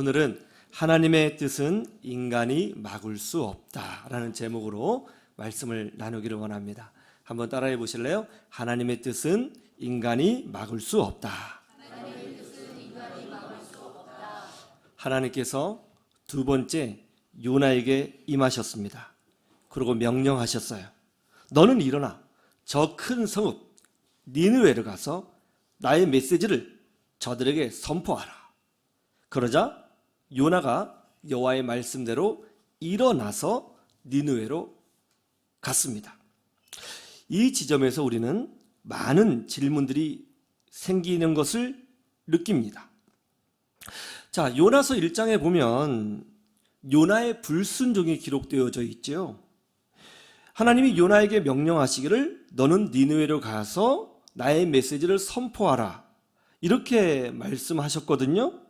오늘은 하나님의 뜻은 인간이 막을 수 없다라는 제목으로 말씀을 나누기를 원합니다. 한번 따라해 보실래요? 하나님의 뜻은 인간이 막을 수 없다. 하나님께서 두 번째 요나에게 임하셨습니다. 그리고 명령하셨어요. 너는 일어나 저 큰 성읍 니느웨를 가서 나의 메시지를 저들에게 선포하라. 그러자 요나가 여호와의 말씀대로 일어나서 니느웨로 갔습니다. 이 지점에서 우리는 많은 질문들이 생기는 것을 느낍니다. 자, 요나서 1장에 보면 요나의 불순종이 기록되어져 있죠. 하나님이 요나에게 명령하시기를 너는 니느웨로 가서 나의 메시지를 선포하라. 이렇게 말씀하셨거든요.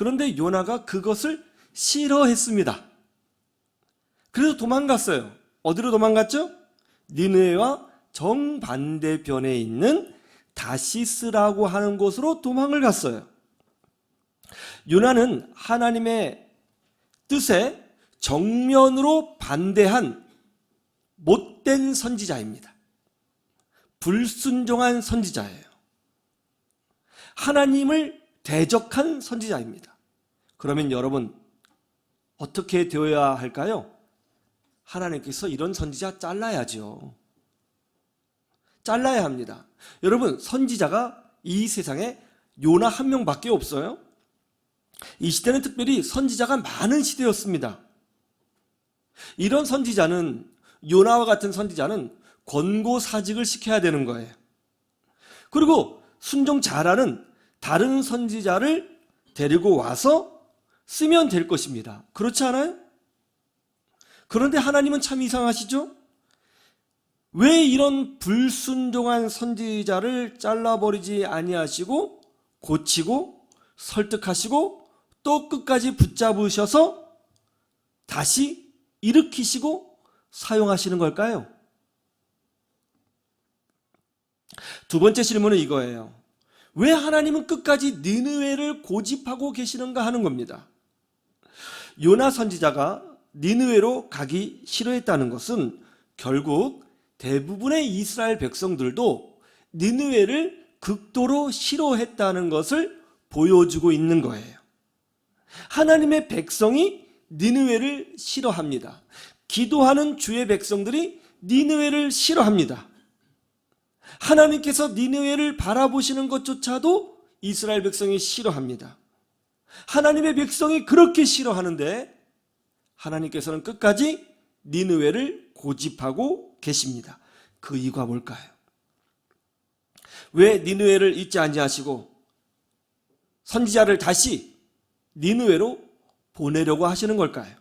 그런데 요나가 그것을 싫어했습니다. 그래서 도망갔어요. 어디로 도망갔죠? 니느웨와 정반대편에 있는 다시스라고 하는 곳으로 도망을 갔어요. 요나는 하나님의 뜻에 정면으로 반대한 못된 선지자입니다. 불순종한 선지자예요. 하나님을 대적한 선지자입니다. 그러면 여러분 어떻게 되어야 할까요? 하나님께서 이런 선지자 잘라야죠. 잘라야 합니다. 여러분 선지자가 이 세상에 요나 한 명밖에 없어요. 이 시대는 특별히 선지자가 많은 시대였습니다. 이런 선지자는 요나와 같은 선지자는 권고사직을 시켜야 되는 거예요. 그리고 순종 잘하는 다른 선지자를 데리고 와서 쓰면 될 것입니다. 그렇지 않아요? 그런데 하나님은 참 이상하시죠? 왜 이런 불순종한 선지자를 잘라버리지 아니하시고 고치고 설득하시고 또 끝까지 붙잡으셔서 다시 일으키시고 사용하시는 걸까요? 두 번째 질문은 이거예요. 왜 하나님은 끝까지 니느웨를 고집하고 계시는가 하는 겁니다. 요나 선지자가 니느웨로 가기 싫어했다는 것은 결국 대부분의 이스라엘 백성들도 니느웨를 극도로 싫어했다는 것을 보여주고 있는 거예요. 하나님의 백성이 니느웨를 싫어합니다. 기도하는 주의 백성들이 니느웨를 싫어합니다. 하나님께서 니느웨를 바라보시는 것조차도 이스라엘 백성이 싫어합니다. 하나님의 백성이 그렇게 싫어하는데 하나님께서는 끝까지 니느웨를 고집하고 계십니다. 그 이유가 뭘까요? 왜 니느웨를 잊지 아니하시고 선지자를 다시 니느웨로 보내려고 하시는 걸까요?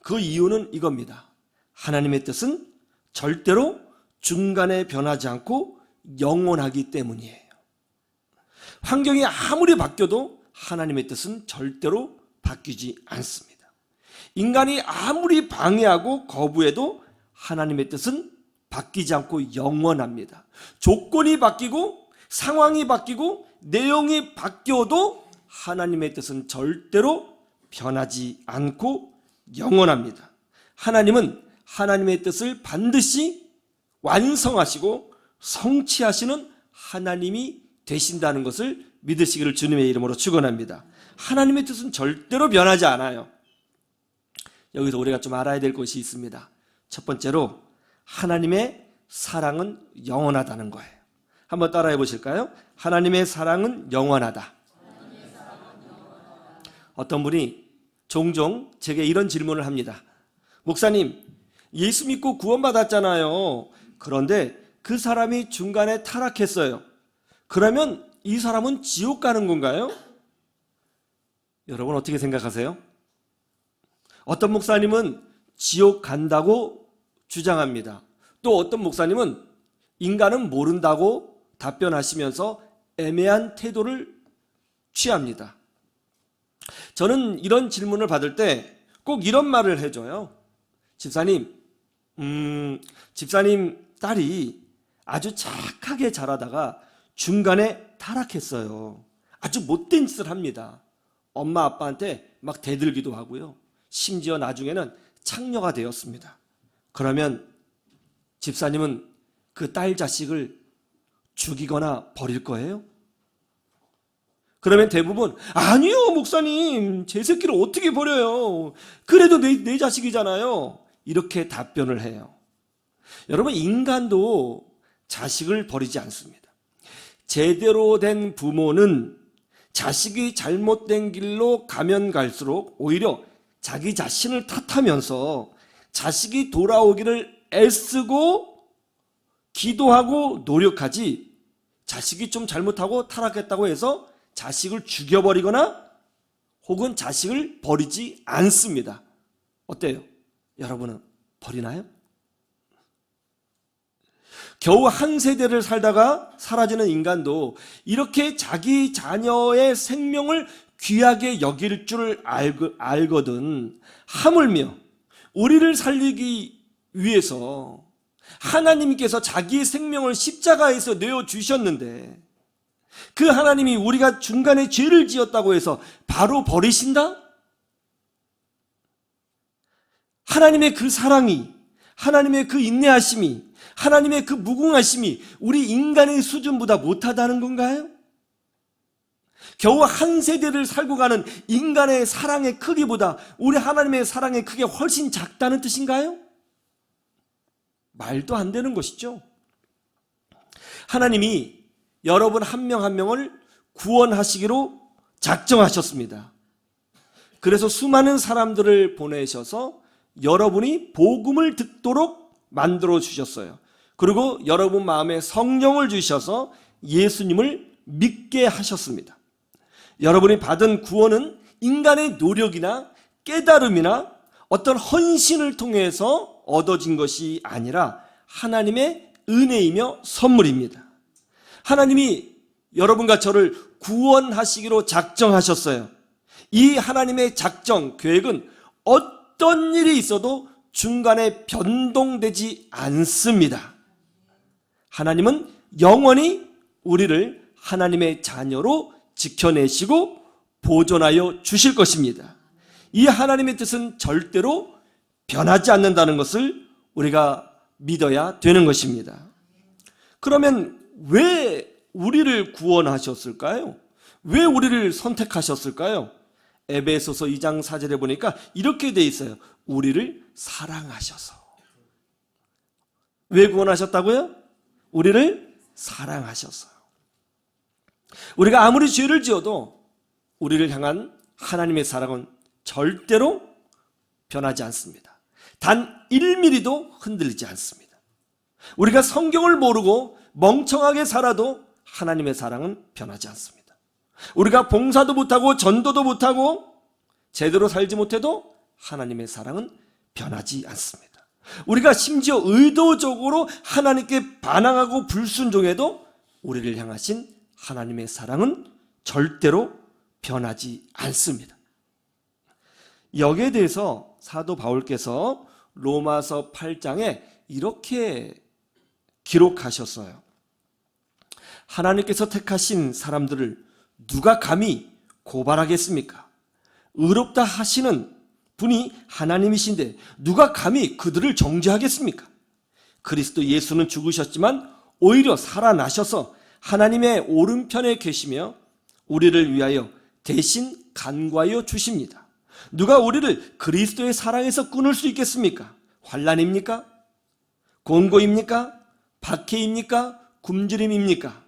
그 이유는 이겁니다. 하나님의 뜻은 절대로 중간에 변하지 않고 영원하기 때문이에요. 환경이 아무리 바뀌어도 하나님의 뜻은 절대로 바뀌지 않습니다. 인간이 아무리 방해하고 거부해도 하나님의 뜻은 바뀌지 않고 영원합니다. 조건이 바뀌고 상황이 바뀌고 내용이 바뀌어도 하나님의 뜻은 절대로 변하지 않고 영원합니다. 하나님은 하나님의 뜻을 반드시 완성하시고 성취하시는 하나님이 되신다는 것을 믿으시기를 주님의 이름으로 축원합니다. 하나님의 뜻은 절대로 변하지 않아요. 여기서 우리가 좀 알아야 될 것이 있습니다. 첫 번째로 하나님의 사랑은 영원하다는 거예요. 한번 따라해 보실까요? 하나님의 사랑은 영원하다. 어떤 분이 종종 제게 이런 질문을 합니다. 목사님, 예수 믿고 구원받았잖아요. 그런데 그 사람이 중간에 타락했어요. 그러면 이 사람은 지옥 가는 건가요? 여러분 어떻게 생각하세요? 어떤 목사님은 지옥 간다고 주장합니다. 또 어떤 목사님은 인간은 모른다고 답변하시면서 애매한 태도를 취합니다. 저는 이런 질문을 받을 때 꼭 이런 말을 해줘요. 집사님, 음, 집사님 딸이 아주 착하게 자라다가 중간에 타락했어요. 아주 못된 짓을 합니다. 엄마 아빠한테 막 대들기도 하고요. 심지어 나중에는 창녀가 되었습니다. 그러면 집사님은 그 딸 자식을 죽이거나 버릴 거예요? 그러면 대부분 아니요 목사님 제 새끼를 어떻게 버려요 그래도 내, 내 자식이잖아요 이렇게 답변을 해요 여러분 인간도 자식을 버리지 않습니다 제대로 된 부모는 자식이 잘못된 길로 가면 갈수록 오히려 자기 자신을 탓하면서 자식이 돌아오기를 애쓰고 기도하고 노력하지 자식이 좀 잘못하고 타락했다고 해서 자식을 죽여버리거나 혹은 자식을 버리지 않습니다. 어때요? 여러분은 버리나요? 겨우 한 세대를 살다가 사라지는 인간도 이렇게 자기 자녀의 생명을 귀하게 여길 줄 알거, 알거든 하물며 우리를 살리기 위해서 하나님께서 자기의 생명을 십자가에서 내어 주셨는데 그 하나님이 우리가 중간에 죄를 지었다고 해서 바로 버리신다? 하나님의 그 사랑이, 하나님의 그 인내하심이, 하나님의 그 무궁하심이 우리 인간의 수준보다 못하다는 건가요? 겨우 한 세대를 살고 가는 인간의 사랑의 크기보다 우리 하나님의 사랑의 크기가 훨씬 작다는 뜻인가요? 말도 안 되는 것이죠. 하나님이 여러분 한 명한 명을 구원하시기로 작정하셨습니다. 그래서 수많은 사람들을 보내셔서 여러분이 복음을 듣도록 만들어 주셨어요. 그리고 여러분 마음에 성령을 주셔서 예수님을 믿게 하셨습니다. 여러분이 받은 구원은 인간의 노력이나 깨달음이나 어떤 헌신을 통해서 얻어진 것이 아니라 하나님의 은혜이며 선물입니다. 하나님이 여러분과 저를 구원하시기로 작정하셨어요. 이 하나님의 작정, 계획은 어 떤 일이 있어도 중간에 변동되지 않습니다. 하나님은 영원히 우리를 하나님의 자녀로 지켜내시고 보존하여 주실 것입니다. 이 하나님의 뜻은 절대로 변하지 않는다는 것을 우리가 믿어야 되는 것입니다. 그러면 왜 우리를 구원하셨을까요? 왜 우리를 선택하셨을까요? 에베소서 2장 4절에 보니까 이렇게 돼 있어요. 우리를 사랑하셔서. 왜 구원하셨다고요? 우리를 사랑하셔서. 우리가 아무리 죄를 지어도 우리를 향한 하나님의 사랑은 절대로 변하지 않습니다. 단 1mm도 흔들리지 않습니다. 우리가 성경을 모르고 멍청하게 살아도 하나님의 사랑은 변하지 않습니다. 우리가 봉사도 못하고 전도도 못하고 제대로 살지 못해도 하나님의 사랑은 변하지 않습니다. 우리가 심지어 의도적으로 하나님께 반항하고 불순종해도 우리를 향하신 하나님의 사랑은 절대로 변하지 않습니다. 여기에 대해서 사도 바울께서 로마서 8장에 이렇게 기록하셨어요. 하나님께서 택하신 사람들을 누가 감히 고발하겠습니까? 의롭다 하시는 분이 하나님이신데 누가 감히 그들을 정죄하겠습니까? 그리스도 예수는 죽으셨지만 오히려 살아나셔서 하나님의 오른편에 계시며 우리를 위하여 대신 간과하여 주십니다. 누가 우리를 그리스도의 사랑에서 끊을 수 있겠습니까? 환란입니까? 곤고입니까? 박해입니까? 굶주림입니까?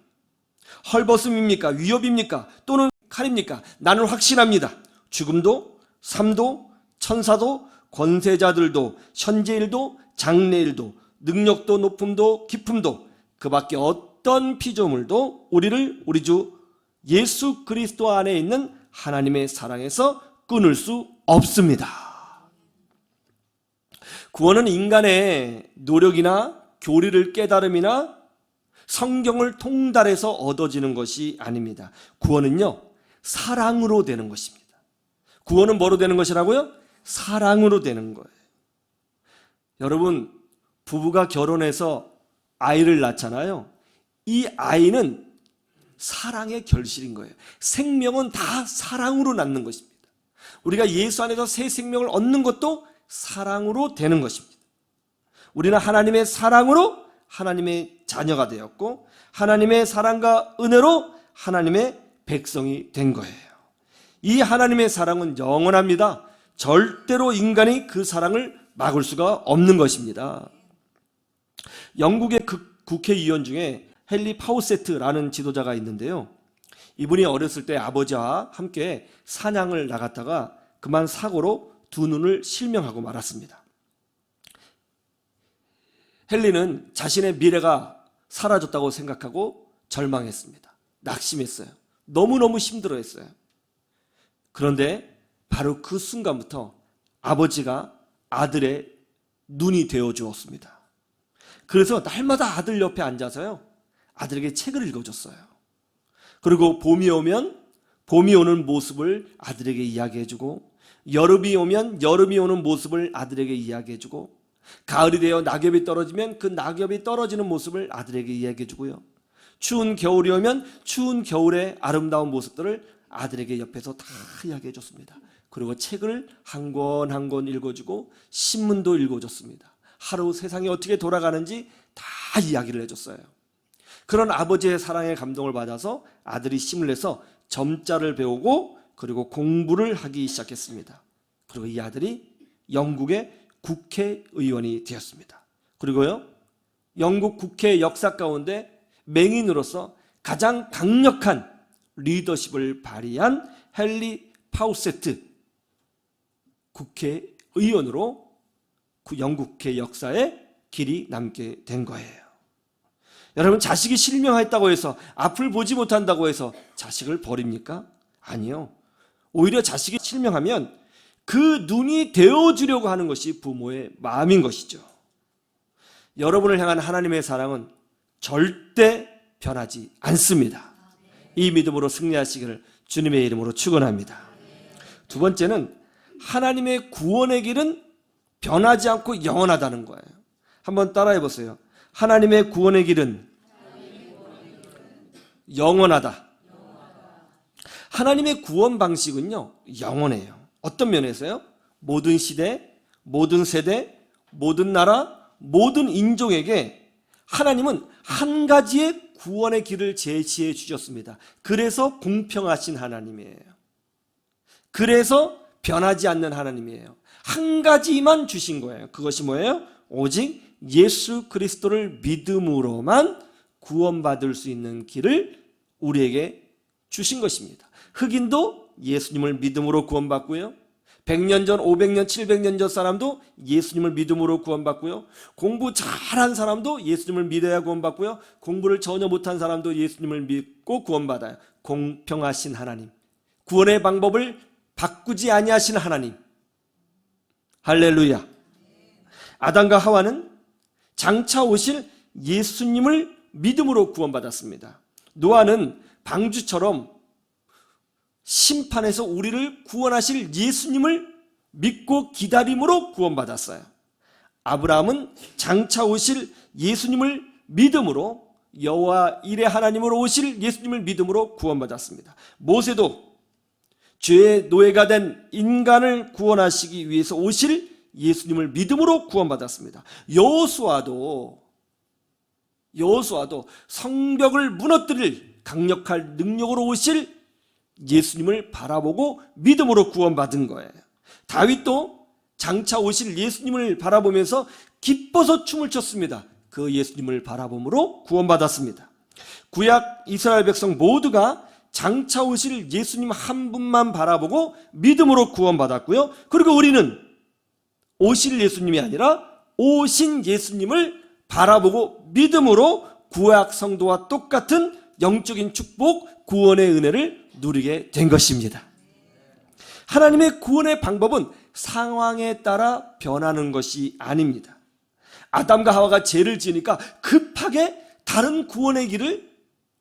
헐벗음입니까? 위협입니까? 또는 칼입니까? 나는 확신합니다. 죽음도, 삶도, 천사도, 권세자들도, 현재일도, 장래일도, 능력도, 높음도, 깊음도, 그 밖에 어떤 피조물도 우리를 우리 주 예수 그리스도 안에 있는 하나님의 사랑에서 끊을 수 없습니다. 구원은 인간의 노력이나 교리를 깨달음이나 성경을 통달해서 얻어지는 것이 아닙니다. 구원은요, 사랑으로 되는 것입니다. 구원은 뭐로 되는 것이라고요? 사랑으로 되는 거예요. 여러분, 부부가 결혼해서 아이를 낳잖아요. 이 아이는 사랑의 결실인 거예요. 생명은 다 사랑으로 낳는 것입니다. 우리가 예수 안에서 새 생명을 얻는 것도 사랑으로 되는 것입니다. 우리는 하나님의 사랑으로 하나님의 자녀가 되었고 하나님의 사랑과 은혜로 하나님의 백성이 된 거예요. 이 하나님의 사랑은 영원합니다. 절대로 인간이 그 사랑을 막을 수가 없는 것입니다. 영국의 그 국회의원 중에 헨리 파우세트라는 지도자가 있는데요. 이분이 어렸을 때 아버지와 함께 사냥을 나갔다가 그만 사고로 두 눈을 실명하고 말았습니다. 헨리는 자신의 미래가 사라졌다고 생각하고 절망했습니다. 낙심했어요. 너무너무 힘들어했어요. 그런데 바로 그 순간부터 아버지가 아들의 눈이 되어 주었습니다. 그래서 날마다 아들 옆에 앉아서요. 아들에게 책을 읽어줬어요. 그리고 봄이 오면 봄이 오는 모습을 아들에게 이야기해주고 여름이 오면 여름이 오는 모습을 아들에게 이야기해주고 가을이 되어 낙엽이 떨어지면 그 낙엽이 떨어지는 모습을 아들에게 이야기해 주고요. 추운 겨울이 오면 추운 겨울의 아름다운 모습들을 아들에게 옆에서 다 이야기해 줬습니다. 그리고 책을 한 권 한 권 읽어주고 신문도 읽어줬습니다. 하루 세상이 어떻게 돌아가는지 다 이야기를 해줬어요. 그런 아버지의 사랑에 감동을 받아서 아들이 힘을 내서 점자를 배우고 그리고 공부를 하기 시작했습니다. 그리고 이 아들이 영국의 국회의원이 되었습니다. 그리고요, 영국 국회 역사 가운데 맹인으로서 가장 강력한 리더십을 발휘한 헨리 파우세트 국회의원으로 그 영국의 역사에 길이 남게 된 거예요. 여러분 자식이 실명했다고 해서 앞을 보지 못한다고 해서 자식을 버립니까? 아니요. 오히려 자식이 실명하면 그 눈이 되어 주려고 하는 것이 부모의 마음인 것이죠. 여러분을 향한 하나님의 사랑은 절대 변하지 않습니다. 이 믿음으로 승리하시기를 주님의 이름으로 축원합니다. 두 번째는 하나님의 구원의 길은 변하지 않고 영원하다는 거예요. 한번 따라해 보세요. 하나님의 구원의 길은 영원하다. 하나님의 구원 방식은요, 영원해요. 어떤 면에서요? 모든 시대, 모든 세대, 모든 나라, 모든 인종에게 하나님은 한 가지의 구원의 길을 제시해 주셨습니다. 그래서 공평하신 하나님이에요. 그래서 변하지 않는 하나님이에요. 한 가지만 주신 거예요. 그것이 뭐예요? 오직 예수 그리스도를 믿음으로만 구원받을 수 있는 길을 우리에게 주신 것입니다. 흑인도 예수님을 믿음으로 구원받고요. 100년 전, 500년, 700년 전 사람도 예수님을 믿음으로 구원받고요. 공부 잘한 사람도 예수님을 믿어야 구원받고요. 공부를 전혀 못한 사람도 예수님을 믿고 구원받아요. 공평하신 하나님. 구원의 방법을 바꾸지 아니하신 하나님. 할렐루야. 아담과 하와는 장차 오실 예수님을 믿음으로 구원받았습니다. 노아는 방주처럼 심판에서 우리를 구원하실 예수님을 믿고 기다림으로 구원받았어요. 아브라함은 장차 오실 예수님을 믿음으로 여호와 일의 하나님으로 오실 예수님을 믿음으로 구원받았습니다. 모세도 죄의 노예가 된 인간을 구원하시기 위해서 오실 예수님을 믿음으로 구원받았습니다. 여호수아도 여호수아도 성벽을 무너뜨릴 강력할 능력으로 오실 예수님을 바라보고 믿음으로 구원받은 거예요. 다윗도 장차 오실 예수님을 바라보면서 기뻐서 춤을 췄습니다. 그 예수님을 바라봄으로 구원받았습니다. 구약 이스라엘 백성 모두가 장차 오실 예수님 한 분만 바라보고 믿음으로 구원받았고요. 그리고 우리는 오실 예수님이 아니라 오신 예수님을 바라보고 믿음으로 구약 성도와 똑같은 영적인 축복, 구원의 은혜를 누리게 된 것입니다. 하나님의 구원의 방법은 상황에 따라 변하는 것이 아닙니다. 아담과 하와가 죄를 지으니까 급하게 다른 구원의 길을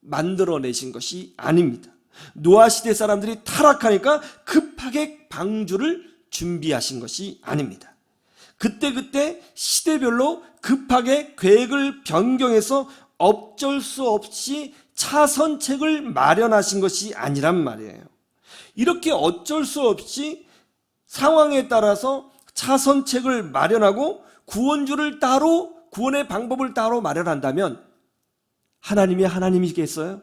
만들어내신 것이 아닙니다. 노아 시대 사람들이 타락하니까 급하게 방주를 준비하신 것이 아닙니다. 그때그때 시대별로 급하게 계획을 변경해서 어쩔 수 없이 차선책을 마련하신 것이 아니란 말이에요. 이렇게 어쩔 수 없이 상황에 따라서 차선책을 마련하고 구원주를 따로 구원의 방법을 따로 마련한다면 하나님이 하나님이겠어요?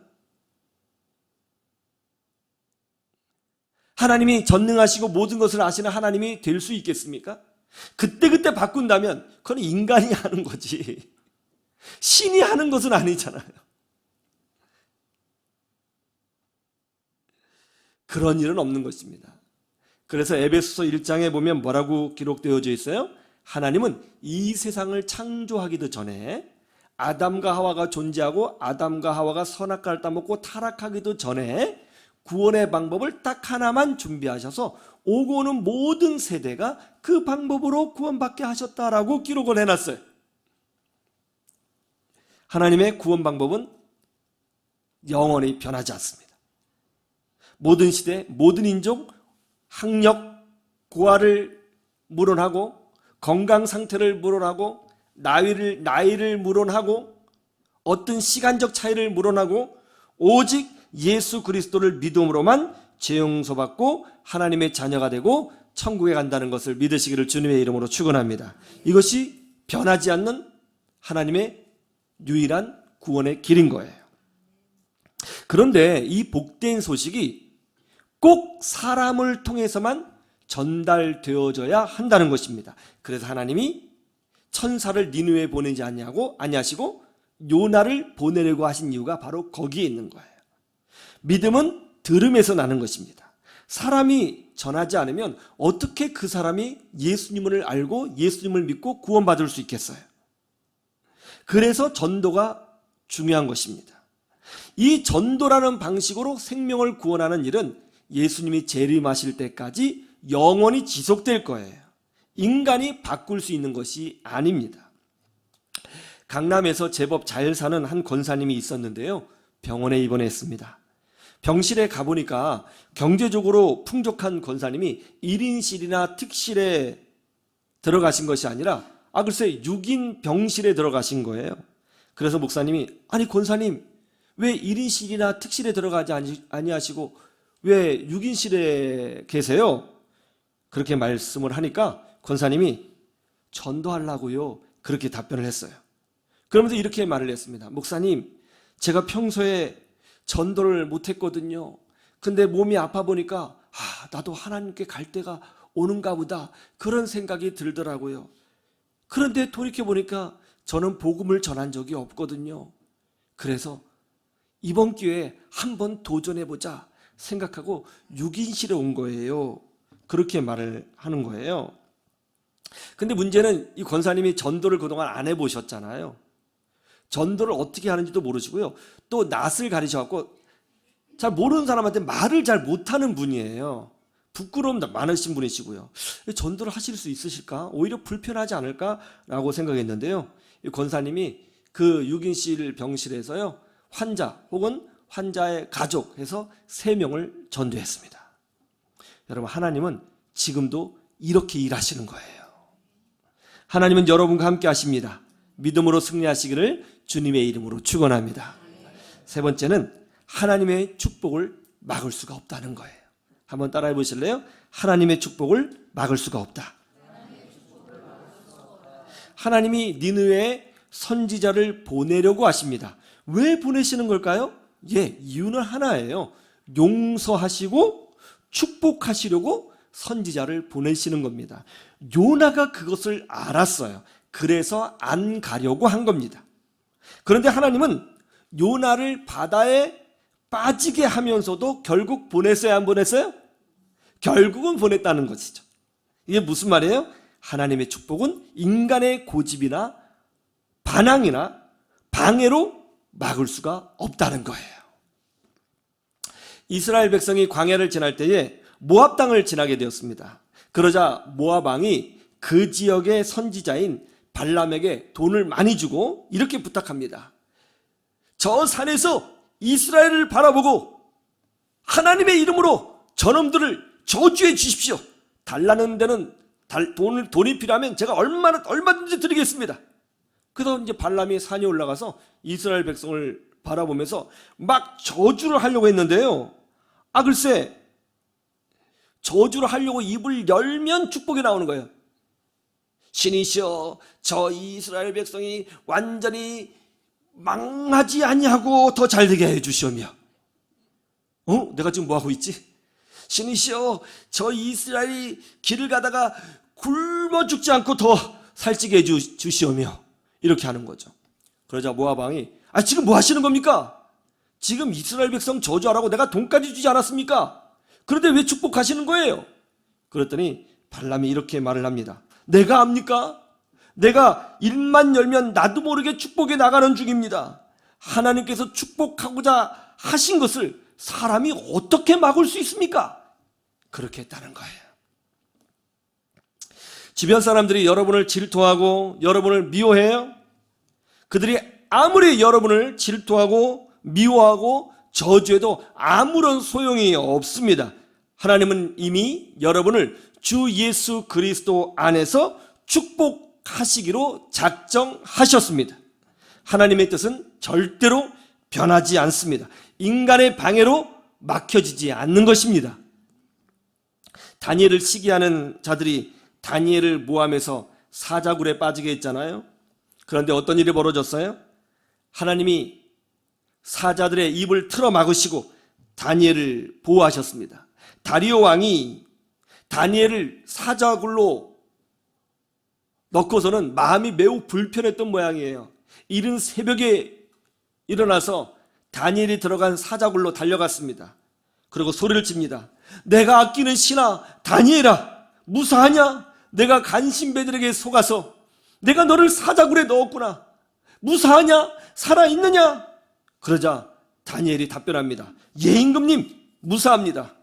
하나님이 전능하시고 모든 것을 아시는 하나님이 될 수 있겠습니까? 그때그때 바꾼다면 그건 인간이 하는 거지. 신이 하는 것은 아니잖아요. 그런 일은 없는 것입니다. 그래서 에베소서 1장에 보면 뭐라고 기록되어져 있어요? 하나님은 이 세상을 창조하기도 전에 아담과 하와가 존재하고 아담과 하와가 선악과를 따먹고 타락하기도 전에 구원의 방법을 딱 하나만 준비하셔서 오고 오는 모든 세대가 그 방법으로 구원받게 하셨다라고 기록을 해놨어요. 하나님의 구원 방법은 영원히 변하지 않습니다. 모든 시대, 모든 인종, 학력, 고아를 물어하고 건강 상태를 물어하고 나이를 나이를 물어하고 어떤 시간적 차이를 물어하고 오직 예수 그리스도를 믿음으로만 죄 용서받고 하나님의 자녀가 되고 천국에 간다는 것을 믿으시기를 주님의 이름으로 축원합니다. 이것이 변하지 않는 하나님의 유일한 구원의 길인 거예요. 그런데 이 복된 소식이 꼭 사람을 통해서만 전달되어져야 한다는 것입니다. 그래서 하나님이 천사를 니누에 보내지 아니하고 아니하시고 요나를 보내려고 하신 이유가 바로 거기에 있는 거예요. 믿음은 들음에서 나는 것입니다. 사람이 전하지 않으면 어떻게 그 사람이 예수님을 알고 예수님을 믿고 구원받을 수 있겠어요? 그래서 전도가 중요한 것입니다. 이 전도라는 방식으로 생명을 구원하는 일은 예수님이 재림하실 때까지 영원히 지속될 거예요. 인간이 바꿀 수 있는 것이 아닙니다. 강남에서 제법 잘 사는 한 권사님이 있었는데요. 병원에 입원했습니다. 병실에 가보니까 경제적으로 풍족한 권사님이 1인실이나 특실에 들어가신 것이 아니라 아 글쎄 6인 병실에 들어가신 거예요. 그래서 목사님이 아니 권사님 왜 1인실이나 특실에 들어가지 아니, 아니하시고 왜 6인실에 계세요? 그렇게 말씀을 하니까 권사님이 전도하려고요. 그렇게 답변을 했어요. 그러면서 이렇게 말을 했습니다. 목사님, 제가 평소에 전도를 못했거든요. 근데 몸이 아파 보니까 아, 나도 하나님께 갈 때가 오는가 보다 그런 생각이 들더라고요. 그런데 돌이켜 보니까 저는 복음을 전한 적이 없거든요. 그래서 이번 기회에 한번 도전해 보자 생각하고 6인실에 온 거예요. 그렇게 말을 하는 거예요. 근데 문제는 이 권사님이 전도를 그동안 안 해보셨잖아요. 전도를 어떻게 하는지도 모르시고요. 또 낯을 가리셔갖고 잘 모르는 사람한테 말을 잘 못하는 분이에요. 부끄러움 많으신 분이시고요. 전도를 하실 수 있으실까? 오히려 불편하지 않을까라고 생각했는데요. 이 권사님이 그 6인실 병실에서요. 환자 혹은 환자의 가족 해서 3명을 전도했습니다. 여러분 하나님은 지금도 이렇게 일하시는 거예요. 하나님은 여러분과 함께 하십니다. 믿음으로 승리하시기를 주님의 이름으로 축원합니다. 세 번째는 하나님의 축복을 막을 수가 없다는 거예요. 한번 따라해 보실래요? 하나님의 축복을 막을 수가 없다. 하나님이 니느웨에 선지자를 보내려고 하십니다. 왜 보내시는 걸까요? 예, 이유는 하나예요. 용서하시고 축복하시려고 선지자를 보내시는 겁니다. 요나가 그것을 알았어요. 그래서 안 가려고 한 겁니다. 그런데 하나님은 요나를 바다에 빠지게 하면서도 결국 보냈어요, 안 보냈어요? 결국은 보냈다는 것이죠. 이게 무슨 말이에요? 하나님의 축복은 인간의 고집이나 반항이나 방해로 막을 수가 없다는 거예요. 이스라엘 백성이 광야를 지날 때에 모압 땅을 지나게 되었습니다. 그러자 모압 왕이 그 지역의 선지자인 발람에게 돈을 많이 주고 이렇게 부탁합니다. 저 산에서 이스라엘을 바라보고 하나님의 이름으로 저놈들을 저주해 주십시오. 달라는 데는 돈을 돈이 필요하면 제가 얼마나 얼마든지 드리겠습니다. 그래서 이제 발람이 산에 올라가서 이스라엘 백성을 바라보면서 막 저주를 하려고 했는데요. 아 글쎄 저주를 하려고 입을 열면 축복이 나오는 거예요. 신이시여 저 이스라엘 백성이 완전히 망하지 아니하고 더 잘되게 해 주시오며 어? 내가 지금 뭐 하고 있지? 신이시여 저 이스라엘이 길을 가다가 굶어 죽지 않고 더 살찌게 해 주, 주시오며 이렇게 하는 거죠. 그러자 모압 왕이 아 지금 뭐 하시는 겁니까? 지금 이스라엘 백성 저주하라고 내가 돈까지 주지 않았습니까? 그런데 왜 축복하시는 거예요? 그랬더니 발람이 이렇게 말을 합니다. 내가 압니까? 내가 입만 열면 나도 모르게 축복에 나가는 중입니다. 하나님께서 축복하고자 하신 것을 사람이 어떻게 막을 수 있습니까? 그렇게 했다는 거예요. 주변 사람들이 여러분을 질투하고 여러분을 미워해요. 그들이 아무리 여러분을 질투하고 미워하고 저주해도 아무런 소용이 없습니다. 하나님은 이미 여러분을 주 예수 그리스도 안에서 축복하시기로 작정하셨습니다. 하나님의 뜻은 절대로 변하지 않습니다. 인간의 방해로 막혀지지 않는 것입니다. 다니엘을 시기하는 자들이 다니엘을 모함해서 사자굴에 빠지게 했잖아요. 그런데 어떤 일이 벌어졌어요? 하나님이 사자들의 입을 틀어 막으시고 다니엘을 보호하셨습니다. 다리오 왕이 다니엘을 사자굴로 넣고서는 마음이 매우 불편했던 모양이에요. 이른 새벽에 일어나서 다니엘이 들어간 사자굴로 달려갔습니다. 그리고 소리를 칩니다. 내가 아끼는 신하 다니엘아 무사하냐? 내가 간신배들에게 속아서 내가 너를 사자굴에 넣었구나. 무사하냐? 살아있느냐? 그러자 다니엘이 답변합니다. 예, 임금님, 무사합니다.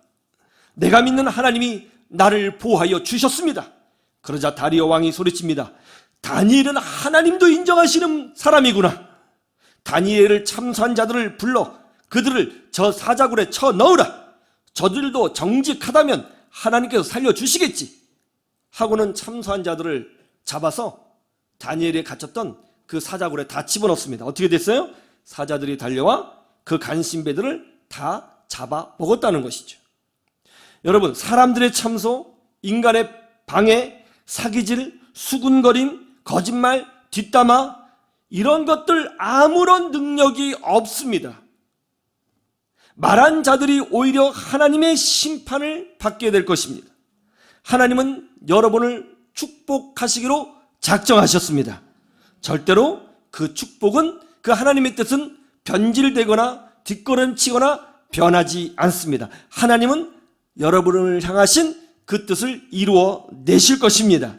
내가 믿는 하나님이 나를 보호하여 주셨습니다. 그러자 다리오 왕이 소리칩니다. 다니엘은 하나님도 인정하시는 사람이구나. 다니엘을 참수한 자들을 불러 그들을 저 사자굴에 쳐 넣으라. 저들도 정직하다면 하나님께서 살려주시겠지. 하고는 참수한 자들을 잡아서 다니엘이 갇혔던 그 사자굴에 다 집어넣습니다. 어떻게 됐어요? 사자들이 달려와 그 간신배들을 다 잡아 먹었다는 것이죠. 여러분, 사람들의 참소, 인간의 방해, 사기질, 수군거림, 거짓말, 뒷담화, 이런 것들 아무런 능력이 없습니다. 말한 자들이 오히려 하나님의 심판을 받게 될 것입니다. 하나님은 여러분을 축복하시기로 작정하셨습니다. 절대로 그 축복은 그 하나님의 뜻은 변질되거나 뒷걸음치거나 변하지 않습니다. 하나님은 여러분을 향하신 그 뜻을 이루어 내실 것입니다.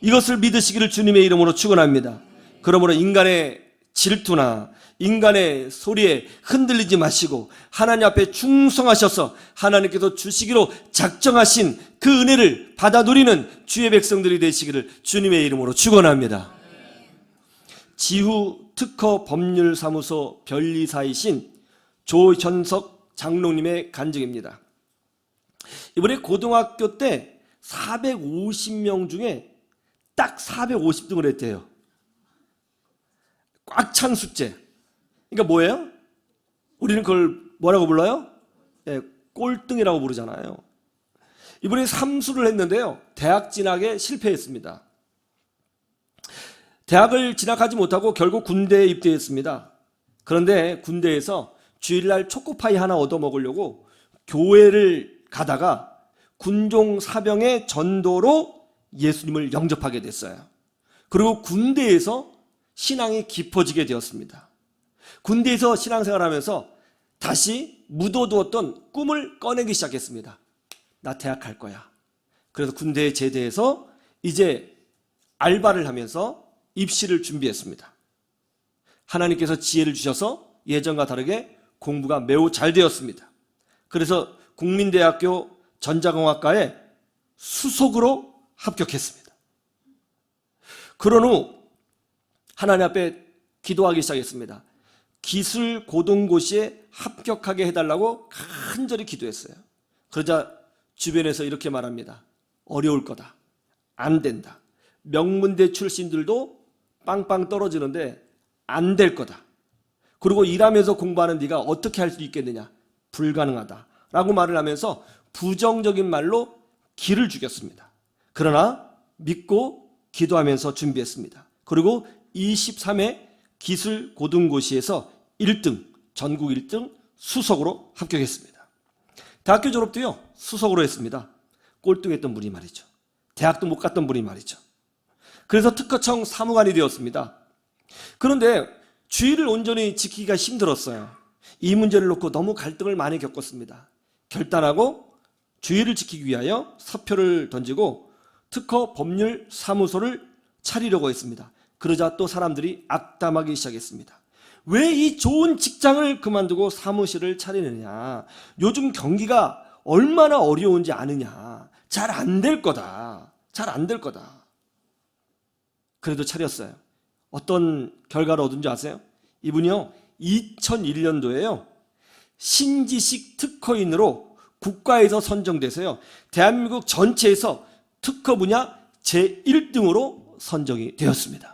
이것을 믿으시기를 주님의 이름으로 축원합니다. 그러므로 인간의 질투나 인간의 소리에 흔들리지 마시고 하나님 앞에 충성하셔서 하나님께서 주시기로 작정하신 그 은혜를 받아 누리는 주의 백성들이 되시기를 주님의 이름으로 축원합니다. 지후 특허 법률사무소 변리사이신 조현석 장로님의 간증입니다. 이번에 고등학교 때 450명 중에 딱 450등을 했대요. 꽉찬 숙제. 그러니까 뭐예요? 우리는 그걸 뭐라고 불러요? 네, 꼴등이라고 부르잖아요. 이번에 삼수를 했는데요. 대학 진학에 실패했습니다. 대학을 진학하지 못하고 결국 군대에 입대했습니다. 그런데 군대에서 주일날 초코파이 하나 얻어 먹으려고 교회를 가다가 군종 사병의 전도로 예수님을 영접하게 됐어요. 그리고 군대에서 신앙이 깊어지게 되었습니다. 군대에서 신앙생활 하면서 다시 묻어두었던 꿈을 꺼내기 시작했습니다. 나 대학 갈 거야. 그래서 군대에 제대해서 이제 알바를 하면서 입시를 준비했습니다. 하나님께서 지혜를 주셔서 예전과 다르게 공부가 매우 잘 되었습니다. 그래서 국민대학교 전자공학과에 수석으로 합격했습니다. 그런 후 하나님 앞에 기도하기 시작했습니다. 기술 고등고시에 합격하게 해달라고 간절히 기도했어요. 그러자 주변에서 이렇게 말합니다. 어려울 거다. 안 된다. 명문대 출신들도 빵빵 떨어지는데 안 될 거다. 그리고 일하면서 공부하는 네가 어떻게 할 수 있겠느냐? 불가능하다 라고 말을 하면서 부정적인 말로 기를 죽였습니다. 그러나 믿고 기도하면서 준비했습니다. 그리고 23회 기술 고등고시에서 1등, 전국 1등 수석으로 합격했습니다. 대학교 졸업도요, 수석으로 했습니다. 꼴등했던 분이 말이죠. 대학도 못 갔던 분이 말이죠. 그래서 특허청 사무관이 되었습니다. 그런데 주의를 온전히 지키기가 힘들었어요. 이 문제를 놓고 너무 갈등을 많이 겪었습니다. 결단하고 주의를 지키기 위하여 사표를 던지고 특허 법률 사무소를 차리려고 했습니다. 그러자 또 사람들이 악담하기 시작했습니다. 왜 이 좋은 직장을 그만두고 사무실을 차리느냐? 요즘 경기가 얼마나 어려운지 아느냐? 잘 안 될 거다. 잘 안 될 거다. 그래도 차렸어요. 어떤 결과를 얻은 줄 아세요? 이분이요, 2001년도에요, 신지식 특허인으로 국가에서 선정돼서요, 대한민국 전체에서 특허 분야 제1등으로 선정이 되었습니다.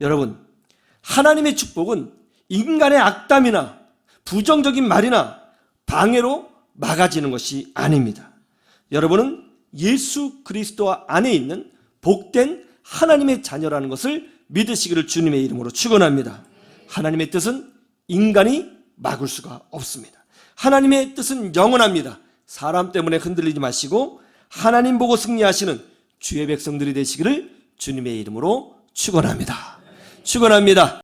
여러분, 하나님의 축복은 인간의 악담이나 부정적인 말이나 방해로 막아지는 것이 아닙니다. 여러분은 예수 그리스도 안에 있는 복된 하나님의 자녀라는 것을 믿으시기를 주님의 이름으로 축원합니다. 하나님의 뜻은 인간이 막을 수가 없습니다. 하나님의 뜻은 영원합니다. 사람 때문에 흔들리지 마시고 하나님 보고 승리하시는 주의 백성들이 되시기를 주님의 이름으로 축원합니다. 축원합니다.